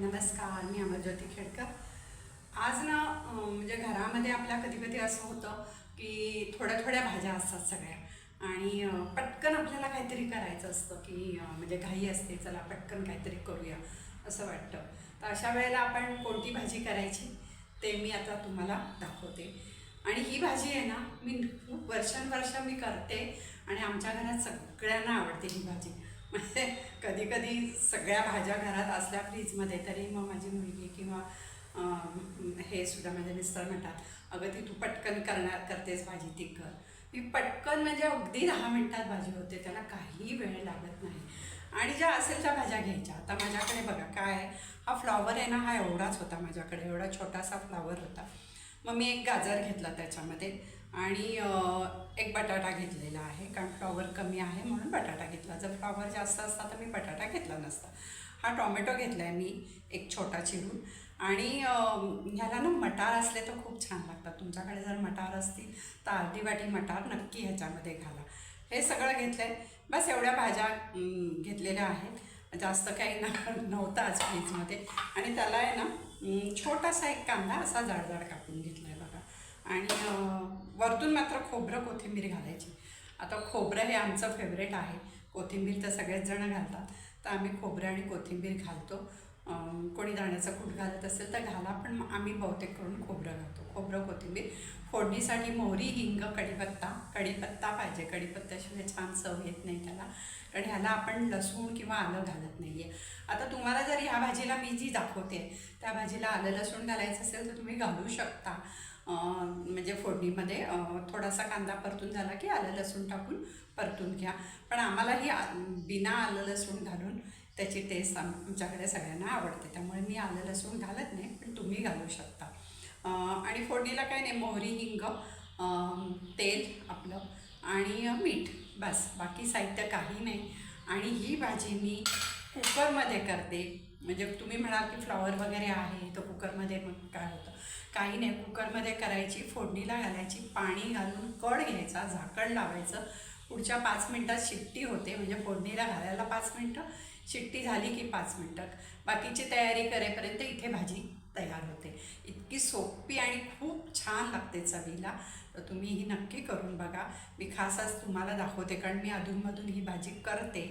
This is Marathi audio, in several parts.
नमस्कार मी अमरज्योती खेडकर. आज ना म्हणजे घरामध्ये आपल्या कधी कधी असं होतं की थोड्या थोड्या भाज्या असतात सगळ्या. आणि पटकन आपल्याला काहीतरी करायचं असतं की म्हणजे घाई असते चला पटकन काहीतरी करूया असं वाटतं. तर अशा वेळेला आपण कोणती भाजी करायची ते मी आता तुम्हाला दाखवते. आणि ही भाजी आहे ना मी खूप वर्षानुवर्ष मी करते आणि आमच्या घरात सगळ्यांना आवडते ही भाजी. म्हणजे कधी कधी सगळ्या भाज्या घरात असल्या फ्रीजमध्ये तरी मग माझी मुलगी किंवा हे सुद्धा माझे मिस्टर म्हणतात अगं ती तू पटकन करणार करतेस भाजी ती कर मी पटकन म्हणजे अगदी दहा मिनटात भाजी होते त्याला काही वेळ लागत नाही. आणि ज्या असेल त्या भाज्या घ्यायच्या आता माझ्याकडे बघा काय हा फ्लॉवर आहे ना हा एवढाच होता माझ्याकडे एवढा छोटासा फ्लॉवर होता. मग मी एक गाजर घेतला त्याच्यामध्ये आणि एक बटाटा घेतलेला आहे. कारण फ्लॉवर कमी आहे म्हणून बटाटा घेतला. जर फ्लॉवर जास्त असता तर मी बटाटा घेतला नसता. हा टॉमॅटो घेतला आहे मी एक छोटा चिरून. आणि ह्याला ना मटार असले तर खूप छान लागतात. तुमच्याकडे जर मटार असतील तर अर्धी वाटी मटार नक्की ह्याच्यामध्ये घाला. हे सगळं घेतलं आहे बस एवढ्या भाज्या घेतलेल्या आहेत. जास्त काही न नव्हतं आज फ्रीजमध्ये. आणि त्याला आहे ना छोटासा एक कांदा असा जाडजाड कापून घेतला वरतून मात्र खोबरं कोथिंबीर घालायची. आता खोबरं हे आमचं फेवरेट आहे. कोथिंबीर तर सगळेच जण घालतात. तर आम्ही खोबरं आणि कोथिंबीर घालतो. कोणी दाण्याचा कूट घालत असेल तर घाला पण आम्ही बहुतेक करून खोबरं घालतो. खोबरं कोथिंबीर फोडणीसाठी मोहरी हिंग कढीपत्ता. कढीपत्ता पाहिजे. कढीपत्त्याशिवाय छान चव येत नाही त्याला. कारण ह्याला आपण लसूण किंवा आलं घालत नाही आहे आता तुम्हाला जर ह्या भाजीला मी जी दाखवते त्या भाजीला आलं लसूण घालायचं असेल तर तुम्ही घालू शकता. म्हणजे फोडणीमध्ये थोडासा कांदा परतून झाला की आलं लसूण टाकून परतून घ्या. पण आम्हाला ही आ- बिना आलं लसूण घालून त्याची टेस्ट आमच्याकडे सगळ्यांना आवडते. त्यामुळे मी आलं लसूण घालत नाही पण तुम्ही घालू शकता. आणि फोडणीला काय नाही मोहरी हिंग तेल आपलं आणि मीठ. बस. बाकी साहित्य काही नाही. आणि ही भाजी मी कुकरमध्ये करते. म्हणजे तुम्ही म्हणाल की फ्लॉवर वगैरे आहे तर कुकरमध्ये मग काय होतं? काही नाही कुकरमध्ये करायची फोडणीला घालायची पाणी घालून कड घ्यायचा झाकण लावायचं. पुढच्या पाच मिनटात शिट्टी होते म्हणजे फोडणीला घालायला पाच मिनटं शिट्टी झाली की पाच मिनटं. बाकीची तयारी करेपर्यंत इथे भाजी तयार होते. इतकी सोपी आणि खूप छान लागते चवीला. तर तुम्ही ही नक्की करून बघा. मी खास आज तुम्हाला दाखवते कारण मी अधूनमधून ही भाजी करते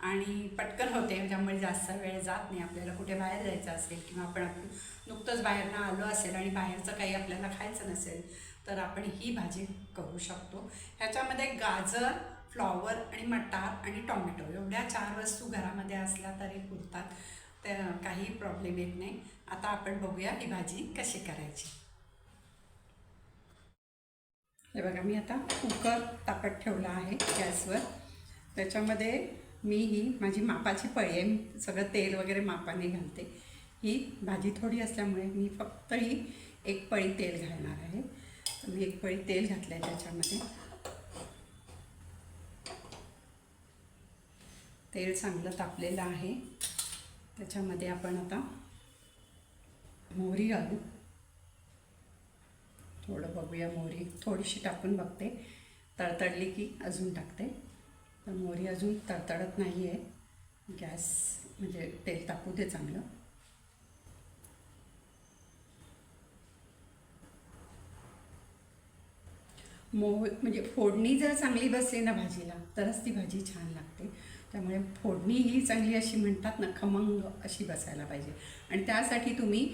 आणि पटकन होते त्यामुळे जास्त वेळ जात नाही. आपल्याला कुठे बाहेर जायचं असेल किंवा आपण आपण नुकतंच बाहेरनं आलो असेल आणि बाहेरचं काही आपल्याला खायचं नसेल तर आपण ही भाजी करू शकतो. ह्याच्यामध्ये गाजर फ्लॉवर आणि मटार आणि टॉमॅटो एवढ्या चार वस्तू घरामध्ये असल्या तरी पुरतात. तर काही प्रॉब्लेम येत नाही. आता आपण बघूया ही भाजी कशी करायची. हे बघा मी आता कुकर तापत ठेवला आहे गॅसवर. त्याच्यामध्ये मी ही माझी मापाची पळी आहे. सगळं तेल वगैरे मापाने घालते. ही भाजी थोडी असल्यामुळे मी फक्त ही एक पळी तेल घालणार आहे. तर मी एक पळी तेल घातलं आहे त्याच्यामध्ये. तेल चांगलं तापलेलं आहे. त्याच्यामध्ये आपण आता मोहरी घालू. थोडं बघूया मोहरी. थोडीशी टाकून बघते. तळतळली की अजून टाकते. तर मोहरी अजून तळतळत नाही आहे गॅस म्हणजे तेल तापू दे चांगलं. मोह म्हणजे फोडणी जर चांगली बसली ना भाजीला तरच ती भाजी छान लागते. त्यामुळे फोडणी ही चांगली अशी म्हणतात ना खमंग अशी बसायला पाहिजे. आणि त्यासाठी तुम्ही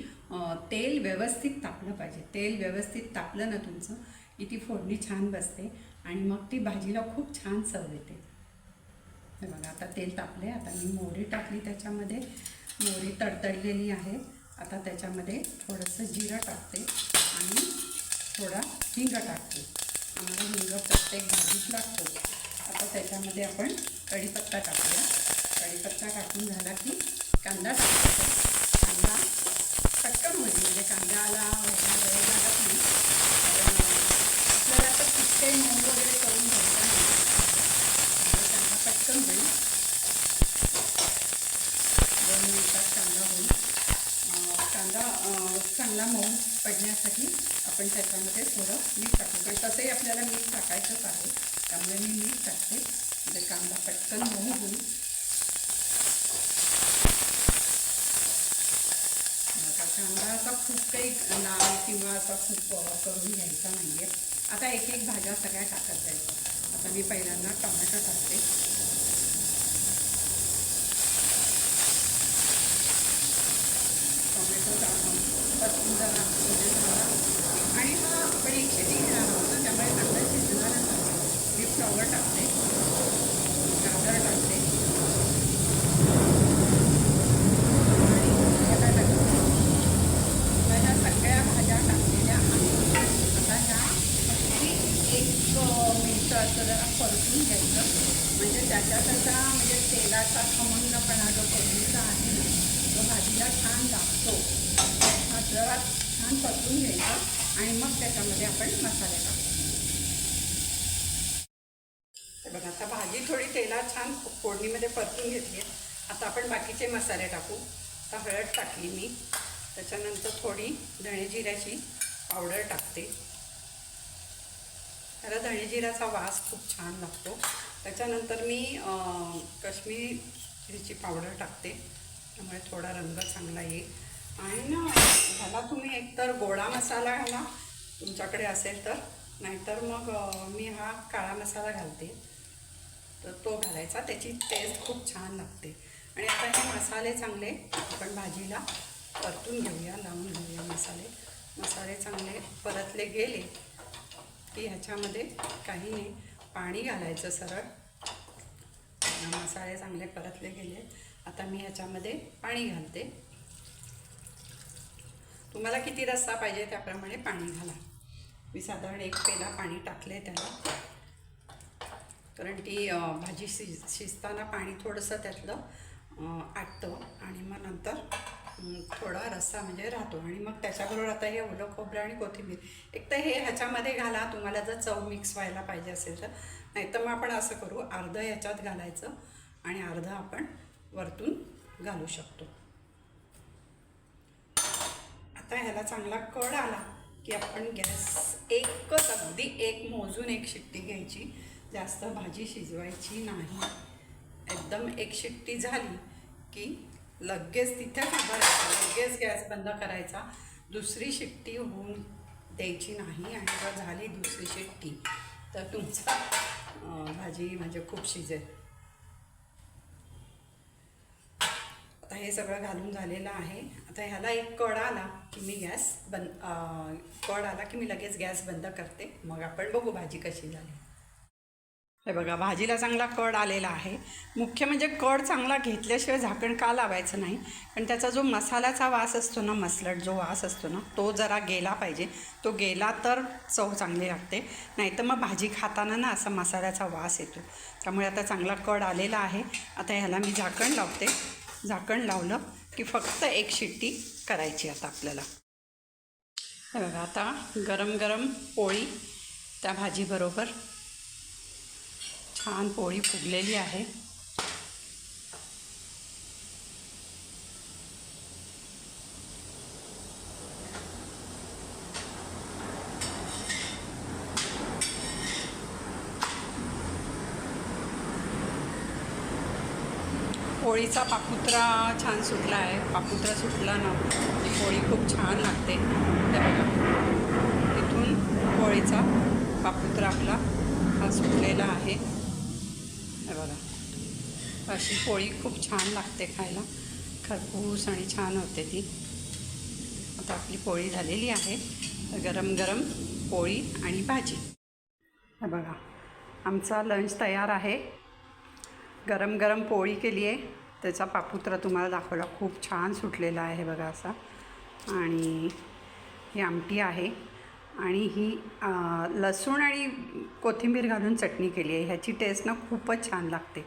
तेल व्यवस्थित तापलं पाहिजे. तेल व्यवस्थित तापलं ना तुमचं की ती फोडणी छान बसते आणि मग ती भाजीला खूप छान चव येते. हे बघा आता तेल तापले आता मी मोहरी टाकली त्याच्यामध्ये. मोहरी तडतडलेली आहे. आता त्याच्यामध्ये थोडंसं जिरं टाकते आणि थोडा हिंग टाकते. आम्हाला हिंग प्रत्येक भाजीत लागतो. आता त्याच्यामध्ये आपण कढीपत्ता टाकूया. कढीपत्ता टाकून झाला की कांदा टाकायचा. कांदा पटकन होईल म्हणजे कांद्याला व्हायला वेळ लागत नाही. कारण आपल्याला आता तितके मऊ वगैरे करून घ्यायचा नाही. कांदा पटकन होईल. दोन मिनिटात कांदा होईल. कांदा चांगला मऊ पडण्यासाठी आपण त्याच्यामध्ये थोडं मीठ टाकू. कारण तसंही आपल्याला मीठ टाकायचंच आहे. त्यामुळे मी मीठ टाकते. म्हणजे कांदा पटकन मऊ होईल. कांदा असा खूप काही लाल किंवा असा खूप करून घ्यायचा नाही आहे आता एक एक भाज्या सगळ्या टाकत जायचं आता मी पहिल्यांदा टोमॅटो टाकते. टोमॅटो टाकून परतून म्हणजे झाला आणि हा आपण एक शेती घेणार आहोत ना त्यामुळे चांगलं शिजणारच आहे मी फ्लॉवर टाकते गाजर टाकते आणि बटाटा टाकते आता ह्या सगळ्या भाज्या टाकलेल्या आहेत आता ह्या अगदी एक मिनटं असं जरा परतून घ्यायचं म्हणजे त्याच्या त्याचा म्हणजे खमंगपणा जो पडलेला आहे ना तो भाजीला छान लागतो. हा जरा छान परतून घ्यायचा आणि मग त्याच्यामध्ये आपण मसाले टाकतो बघा आता भाजी थोडी तेलात छान फोडणीमध्ये परतून घेतली आता आपण बाकीचे मसाले टाकू. आता हळद टाकली मी. त्याच्यानंतर थोडी धणेजिऱ्याची पावडर टाकते. त्याला धणेजिऱ्याचा वास खूप छान लागतो. त्याच्यानंतर मी काश्मीरीची पावडर टाकते. त्यामुळे थोडा रंग चांगला येईल. आणि ना ह्याला तुम्ही एकतर गोडा मसाला घाला तुमच्याकडे असेल तर. नाहीतर मग मी हा काळा मसाला घालते. तर तो घालायचा. त्याची टेस्ट खूप छान लागते. आणि आता हे मसाले चांगले आपण भाजीला परतून घेऊया लावून घेऊया मसाले. मसाले चांगले परतले गेले की ह्याच्यामध्ये काही नाही. पाणी घालायचं सरळ. मसाले चांगले परतले गेले. आता मी ह्याच्यामध्ये पाणी घालते. तुम्हाला किती रस्सा पाहिजे त्याप्रमाणे पाणी घाला. मी साधारण एक पेला पाणी टाकले त्याला. कारण ती भाजी शिज शिजताना पाणी थोडंसं त्यातलं आटतं आणि मग नंतर थोडा रस्सा म्हणजे राहतो. आणि मग त्याच्याबरोबर आता हे ओलं खोबरं आणि कोथिंबीर. एक तर हे ह्याच्यामध्ये घाला. तुम्हाला जर चव मिक्स व्हायला पाहिजे असेल तर. नाही तर मग आपण असं करू अर्धं ह्याच्यात घालायचं आणि अर्धं आपण वरतून घालू शकतो. आता ह्याला चांगला कड आला की आपण गॅस एकच अगदी एक मोजून एक शिट्टी घ्यायची. जास्त भाजी शिजवायची नाही. एकदम एक शिट्टी झाली की लगेच तिथेच उभं लगेच गॅस बंद करायचा. दुसरी शिट्टी होऊन द्यायची नाही आणि जर झाली दुसरी शिट्टी. तर तुमचा भाजी म्हणजे खूप शिजेल. आता हे सगळं घालून झालेलं आहे. आता ह्याला एक कड आला की मी गॅस बंद कड आला की मी लगेच गॅस बंद करते. मग आपण बघू भाजी कशी झाली. हे बघा भाजीला चांगला कड आलेला आहे. मुख्य म्हणजे कड चांगला घेतल्याशिवाय झाकण का लावायचं नाही. पण त्याचा जो मसाल्याचा वास असतो ना मसलट जो वास असतो ना तो जरा गेला पाहिजे. तो गेला तर चव चांगली लागते. नाही तर मग भाजी खाताना ना असा मसाल्याचा वास येतो. त्यामुळे आता चांगला कड आलेला आहे. आता ह्याला मी झाकण लावते. झाकण लावलं की फक्त एक शिट्टी करायची आता आपल्याला. हे बघा आता गरम गरम पोळी त्या भाजीबरोबर छान पोळी फुगलेली आहे. पोळीचा पापुत्रा छान सुटला आहे. पापुत्रा सुटला ना पोळी खूप छान लागते. तिथून पोळीचा पापुत्रा आपला हा सुटलेला आहे. हे बघा. अशी पोळी खूप छान लागते खायला. खरपूस आणि छान होते ती. आता आपली पोळी झालेली आहे. गरम गरम पोळी आणि भाजी. हे बघा. आमचा लंच तयार आहे. गरम गरम पोळी केली आहे. त्याचा पापुत्रा तुम्हाला दाखवला. खूप छान सुटलेला आहे बघा असा. आणि ही आमटी आहे. आणि ही लसूण आणि कोथिंबीर घालून चटणी केली आहे. ह्याची टेस्ट ना खूपच छान लागते.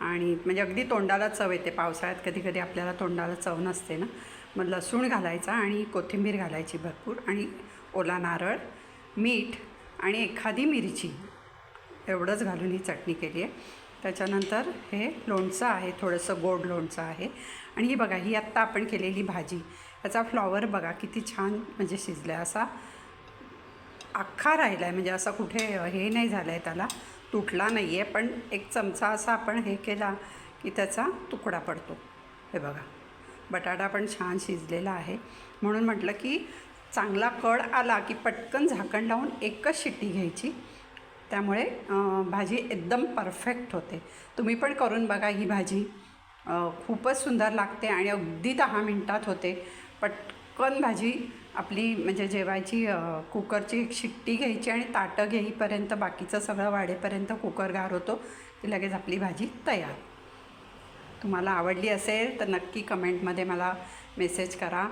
आणि म्हणजे अगदी तोंडाला चव येते. पावसाळ्यात कधी कधी आपल्याला तोंडाला चव नसते ना. मग लसूण घालायचा आणि कोथिंबीर घालायची भरपूर आणि ओला नारळ मीठ आणि एखादी मिरची एवढंच घालून ही चटणी केली आहे. त्याच्यानंतर हे लोणचं आहे. थोडंसं गोड लोणचं आहे. आणि ही बघा ही आत्ता आपण केलेली भाजी याचा फ्लॉवर बघा किती छान म्हणजे शिजला आहे असा. अख्खा राहिला आहे म्हणजे असा कुठे हे नाही झालं आहे त्याला तुटला नाही आहे पण एक चमचा असा आपण हे केला की त्याचा तुकडा पडतो. हे बघा बटाटा पण छान शिजलेला आहे. म्हणून म्हटलं की चांगला कड आला की पटकन झाकण लावून एकच शिट्टी घ्यायची. त्यामुळे भाजी एकदम परफेक्ट होते. तुम्ही पण करून बघा ही भाजी. खूपच सुंदर लागते आणि अगदी दहा मिनटात होते. पटकन भाजी आपली म्हणजे जेवायची कुकरची एक शिट्टी घ्यायची आणि ताटं घेईपर्यंत बाकीचं सगळं वाढेपर्यंत कुकर गार होतो की लगेच आपली भाजी तयार. तुम्हाला आवडली असेल तर नक्की कमेंटमध्ये मला मेसेज करा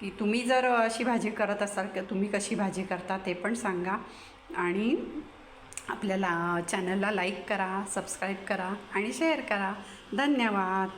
की तुम्ही जर अशी भाजी करत असाल की तुम्ही कशी भाजी करता ते पण सांगा. आणि आपल्याला चॅनलला लाईक करा सबस्क्राईब करा आणि शेअर करा. धन्यवाद.